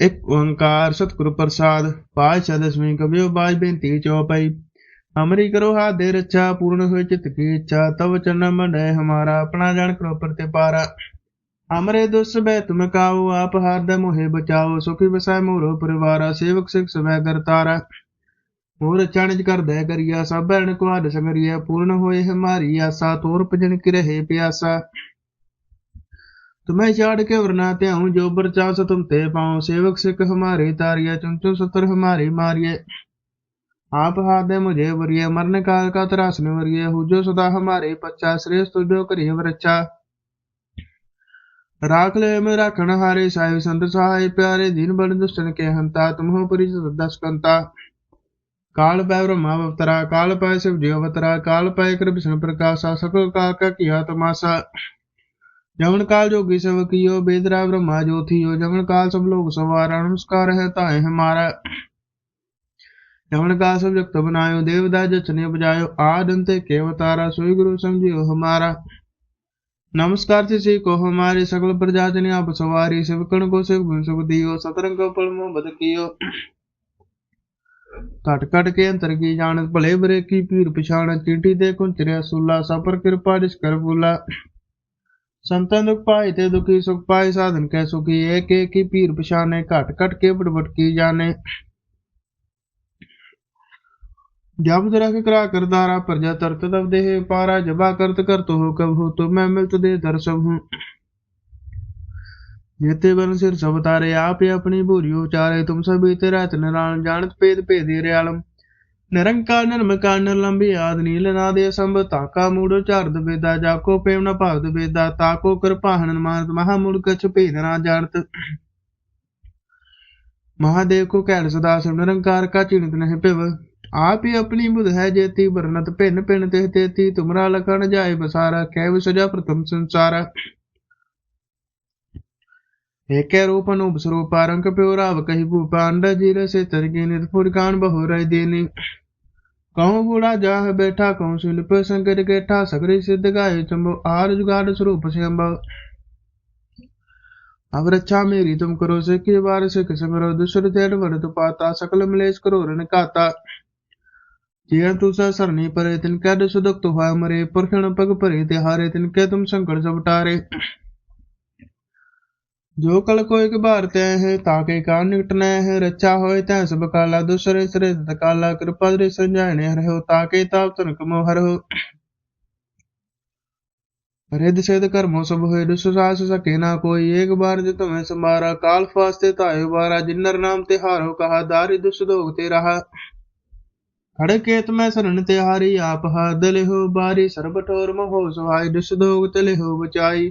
ਇਕ ਓੰਕਾਰ ਸਤਿਗੁਰ ਪ੍ਰਸਾਦ, ਪਾਤਸ਼ਾਹ ਦਸਵੀਂ ਕਬਿਓ ਬਾਜ ਬੇਨਤੀ ਚੌਪਈ। ਹਮਰੀ ਕਰੋ ਹਾਥ ਦੇ ਰੱਛਾ, ਪੂਰਨ ਹੋਏ ਚਿਤ ਕੀ ਇੱਛਾ, ਤਵ ਚਰਨ ਮੰਡੈ ਹਮਾਰਾ, ਆਪਣਾ ਜਾਣ ਕਰੋ ਪ੍ਰਤਿਪਾਰਾ ਹਮਰੇ ਦੁਸ ਬੈ ਤੁਮ ਕਾਓ, ਆਪ ਹਰਦ ਮੋਹਿ ਬਚਾਓ, ਸੁਖੀ ਬਸੈ ਮੋਰੋ ਪਰਿਵਾਰਾ, ਸੇਵਕ ਸਿਖ ਸਵੈ ਕਰਤਾਰਾ। ਹੋਰ ਚਣਜ ਕਰਦੈ ਕਰੀਆ, ਸਭ ਬੈਣ ਕੋ ਹੱਦ ਸੰਗਰੀਆ, ਪੂਰਨ ਹੋਏ ਹਮਾਰੀ ਆਸਾ, ਤੋਰ ਭਜਨ ਕਿ ਰਹੇ ਪਿਆਸਾ। तुम्हें छाड़ के वरनाते हूँ जो बर चास तुम ते पाओ सेवक सिख हमारे तारिया चुनचु सतर हमारी मारिए आप हाथ दे मुझे वरिय मरने काल का त्रासन वरिय हो जो सदा हमारे पच्चा श्रेष्ठ जो करिए वरच्छा राख ले में राखण हारे साहिब संत सहाय प्यारे दीन बड़ दुष्टन के हंता तुम हो परिचित दस कंता काल पै ब्रह्मा अवतरा काल पै शिव जी अवतरा काल पै कृष्ण प्रकाशा सकल काल का किया तमाशा जमन काल जोगी सब कियो बेदरा ब्रह्मा ज्योतियो जमन काल सब लोग सवारा नमस्कार है ताए हमारा जमन काल सब जगत बनायो देवदा जचने बजायो आदंते के अवतारा सोई गुरु समझियो हमारा नमस्कार से को हमारे सकल प्रजाति ने आप सवारी शिवकण को शिव सुख दियो सतरंग को पल मोह बद कियो ਘਟ ਘਟ ਕੇ ਅੰਤਰ ਕੀ ਜਾਣ ਭਲੇ ਬਰੇ ਕੀ ਪੀਰ ਪਛਾਣ ਚੀਟੀ ਦੇ ਕੁੰਚਰਿਆ ਸੁਲਾ ਸਪਰ ਕਿਰਪਾ ਰਿਸ ਕਰ ਫੁਲਾ ਸੰਤਾਂ ਦੁਖ ਪਾਈ ਤੇ ਦੁਖੀ ਸੁਖ ਪਾਈ ਸਾਧਨ ਕੈ ਸੁਖੀ ਏਕ ਏਕ ਹੀ ਪੀਰ ਪਛਾਨੇ ਘਟ ਘਟ ਕੇ ਵਡਵਟ ਕੀ ਜਾਣੇ। ਜਬ ਦਰਖ ਕਰਾ ਕਰਦਾਰਾ ਪ੍ਰਜਾ ਤਰਤ ਤਵ ਦੇਹ ਪਾਰਾ, ਜਬਾ ਕਰਤ ਕਰਤ ਹੋ ਕਬ ਹੋ, ਤੋ ਮੈਂ ਮਿਲਤ ਦੇ ਦਰਸਬ ਹੂੰ। ਜੇਤੇ ਬਨ ਸਿਰ ਸਭ ਤਾਰੇ, ਆਪੇ ਆਪਣੀ ਭੂਰੀ ਉਚਾਰੇ, ਤੁਮ ਸਭੀ ਤੇ ਰਤਨ ਨਾਲ ਜਾਣਤ ਭੇਦ ਭੇਦੇ ਰਿਆਲਮ। ਨਿਰੰਕਾਰ ਨਿਰਮਕਾਰ ਨਿਰਲੰਬੀ ਆਦ ਨੀਲ ਨਾਦੇ ਸੰਭ ਤਾਕਾ ਮੂੜੋ ਝਾਰਦ ਵੇਦਾ ਜਾਕੋ ਪੇਮ ਨ ਭਾਗਦ ਵੇਦਾ ਤਾਕੋ ਕਿਰਪਾਹਨ ਮਾਨਤ ਮਹਾ ਮੂੜਕ ਛਪੇਦ ਨਾ ਜਾਣਤ। ਮਹਾਦੇਵ ਕੋ ਕਹਿਣ ਸਦਾ ਸਿਵ, ਨਿਰੰਕਾਰ ਕਾ ਚਿੰਤ ਨਹਿ ਭਿਵ। ਆਪ ਹੀ ਆਪਣੀ ਬੁਧ ਹੈ ਜੇਤੀ ਵਰਨਤ ਭਿੰਨ ਭਿੰਨ ਤੇ ਤੇਤੀ ਤੁਮਰਾ ਲਖਣ ਜਾਏ ਬਸਾਰਾ, ਕਹਿ ਸਜਾ ਪ੍ਰਥਮ ਸੰਸਾਰਾ। एके रूप अनूप स्वरूपा रंग प्यो राव कही भूपा अंडा जीर से तरगी नित फुरकान बहु रह देनी कहूँ बूढ़ा जाह बैठा कहूँ शिल्प संकट गेठा सगरी सिद्ध गाय चंबो आर जुगाड़ स्वरूप से अम्बव अब रक्षा मेरी तुम करो से की बार से किसमरो दुसर तेड वरत पाता सकल मलेश करो रण काता जिया तुसा सरनी परे तिनके दुस दुख तो हुआ मरे पुरखण पग परे तिहारे तिनके तुम संकट सब टारे ਜੋ ਕਲ ਕੋਇ ਬਾਰ ਤੈ ਹੈ ਤਾਕੇ ਕਾ ਨਿਕਟ ਨੈ ਹੈ, ਰੱਛਾ ਹੋਏ ਤੈ ਸਭ ਕਾਲਾ ਦੁਸਰੇ ਸਰੇ ਕਾਲਾ, ਕਿਰਪਾ ਦੇ ਸੰਜਾਣੇ ਰਹਿਓ ਤਾਕੇ ਤਾਪ ਤਨ ਕਮੋ ਹਰਹੁ ਰਿੱਧ ਸਿਧ ਕਰਮੋ ਸਭ ਹੋਏ ਦੁਸਰਾਸ ਸਕੇ ਨਾ ਕੋਈ, ਏਕ ਬਾਰ ਜਿ ਤੁਮੈ ਸਮਾਰਾ ਕਾਲ ਫਾਸਤੇ ਧਾਇਓ ਬਾਰਾ ਜਿਨਰ ਨਾਮ ਤੇ ਹਾਰੋ ਕਹਾ, ਦਾਰਿ ਦੁਸਦੋਗ ਤੇ ਰਹਾ। ਖੜਕੇਤ ਮੈਂ ਸਰਣ ਤੇ ਹਾਰੀ ਆਪ ਹਾਦ ਲਿਹੋ, ਬਾਰੀ ਸਰਬ ਟੋਰ ਮੋਹ ਸੁਹਾਈ ਦੁਸਦੋਗ ਤੇ ਲਿਹੋ ਬਚਾਈ।